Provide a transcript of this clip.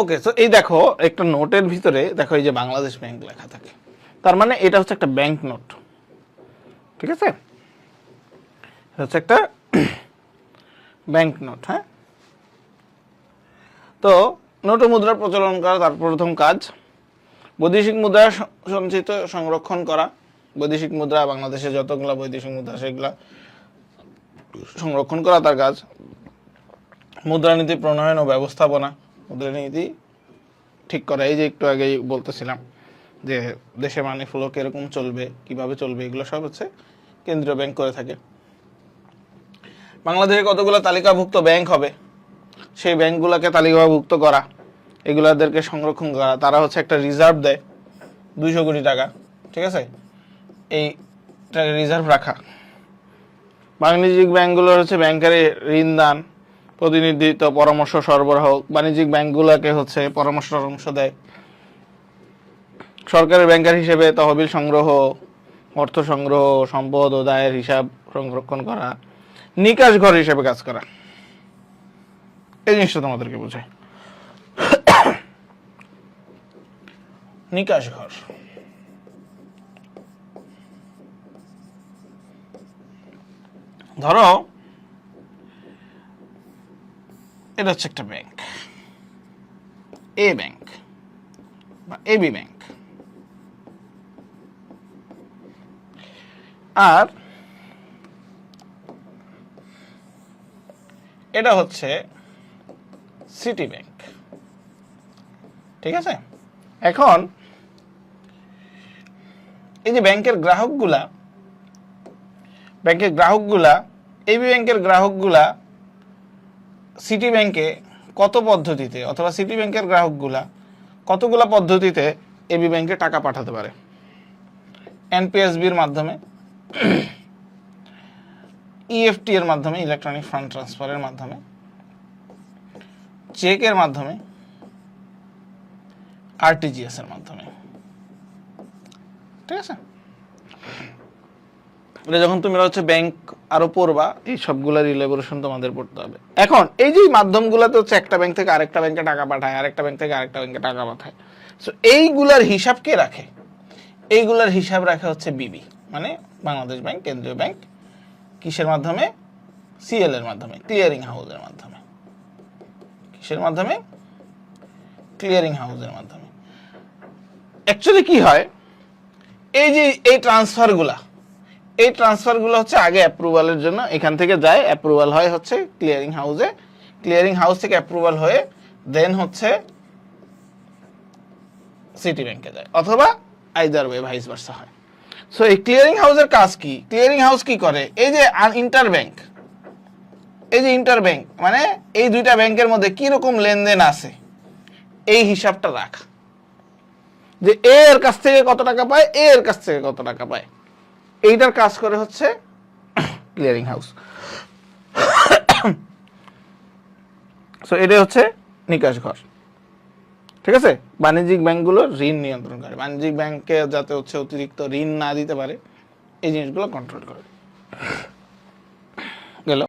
ওকে তো এই দেখো, একটা নোটের ভিতরে দেখো এই যে বাংলাদেশ ব্যাংক লেখা থাকে। তার মানে এটা হচ্ছে একটা ব্যাংক নোট ঠিক আছে? হচ্ছে একটা ব্যাংক নোট হ্যাঁ? তো নোট মুদ্রা প্রচলন করা, তার প্রথম কাজ, বৈদেশিক মুদ্রা সঞ্চিত সংরক্ষণ করা। বৈদেশিক মুদ্রা, বাংলাদেশে যতগুলো বৈদেশিক মুদ্রা, সেগুলা সংরক্ষণ করা তার কাজ। মুদ্রানীতি, প্রণয়ন ও ব্যবস্থাপনা। মুদ্রানীতি ঠিক করা। এই যে একটু আগেই বলতেছিলাম যে দেশে মানি ফ্লো কীরকম চলবে, কীভাবে চলবে, এগুলো সব হচ্ছে কেন্দ্রীয় ব্যাংক করে থাকে। বাংলাদেশে কতগুলো তালিকাভুক্ত ব্যাংক হবে? সেই ব্যাংকগুলোকে তালিকাভুক্ত করা, এগুলাদেরকে সংরক্ষণ করা, তারা হচ্ছে একটা রিজার্ভ দেয় দুইশো কোটি টাকা, ঠিক আছে? এই রিজার্ভ রাখা। বাণিজ্যিক ব্যাংকগুলোর হচ্ছে ব্যাংকারে ঋণ দান প্রতিনিধিত্ব, পরামর্শ সরবরাহ, বাণিজ্যিক ব্যাংকগুলোকে হচ্ছে পরামর্শ টরামর্শ দেয়। সরকারের ব্যাংকার হিসেবে তহবিল সংগ্রহ, অর্থ সংগ্রহ, সম্পদ ও দায়ের হিসাব সংরক্ষণ করা, নিকাশ ঘর হিসেবে কাজ করা। এই জিনিসটা তোমাদেরকে বোঝায় নিকাশ ঘর। ধরো এটা হচ্ছে একটা ব্যাংক এ ব্যাংক বা এবি ব্যাংক আর এটা হচ্ছে সিটি ব্যাংক ঠিক আছে? এখন এই যে ব্যাংকের গ্রাহকগুলা ব্যাংকের গ্রাহকগুলা এবি ব্যাংকের গ্রাহকগুলা সিটি ব্যাংকে কত পদ্ধতিতে অথবা সিটি ব্যাংকের গ্রাহকগুলা কতগুলা পদ্ধতিতে এবি ব্যাংকে টাকা পাঠাতে পারে? এনপিএসবির মাধ্যমে ইএফটি এর মাধ্যমে ইলেকট্রনিক ফান্ড ট্রান্সফারের মাধ্যমে চেকের মাধ্যমে আরটিজিএস এর মাধ্যমে। ঠিক আছে? যখন তুমি হচ্ছে ব্যাংক আরও পড়বা, এই সবগুলোর ইলেবোরেশন তোমাদের পড়তে হবে। এখন, এই যে মাধ্যমগুলোতে হচ্ছে একটা ব্যাংক থেকে আরেকটা ব্যাংকে টাকা পাঠায়, আরেকটা ব্যাংক থেকে আরেকটা ব্যাংকে টাকা পাঠায়। সো এইগুলার হিসাব কে রাখে? এইগুলার হিসাব রাখে হচ্ছে বিবি মানে বাংলাদেশ ব্যাংক, কেন্দ্রীয় ব্যাংক, কিসের মাধ্যমে? সিএল এর মাধ্যমে ক্লিয়ারিং হাউসের মাধ্যমে। কিসের মাধ্যমে? ক্লিয়ারিং হাউসের মাধ্যমে। অ্যাকচুয়ালি কি হয়? এই যে এই ট্রান্সফারগুলা এই ট্রান্সফারগুলো হচ্ছে আগে অ্যাপ্রুভালের জন্য। এখান থেকে যায় অ্যাপ্রুভাল হয় হচ্ছে ক্লিয়ারিং হাউসে ক্লিয়ারিং হাউস থেকে অ্যাপ্রুভাল হয়ে দেন হচ্ছে সিটি ব্যাংকে যায়, অথবা আইদার ওয়ে ভাইস ভার্সা হয়। সো এই ক্লিয়ারিং হাউসের কাজ কি? ক্লিয়ারিং হাউস কি করে? এই যে ইন্টার ব্যাংক এই যে ইন্টার ব্যাংক মানে এই দুইটা ব্যাংকের মধ্যে কি রকম লেনদেন আছে? এই হিসাবটা রাখা। যে এ এর কাছ থেকে কত টাকা পায়? এ এর কাছ থেকে কত টাকা পায়? এইটার কাজ করে হচ্ছে ক্লিয়ারিং হাউস সো এটা হচ্ছে নিকাশ ঘর। ঠিক আছে? বাণিজ্যিক ব্যাংকগুলো ঋণ নিয়ন্ত্রণ করে। বাণিজ্যিক ব্যাংকে যাতে হচ্ছে অতিরিক্ত ঋণ না দিতে পারে, এই জিনিসগুলো কন্ট্রোল করে। গেল?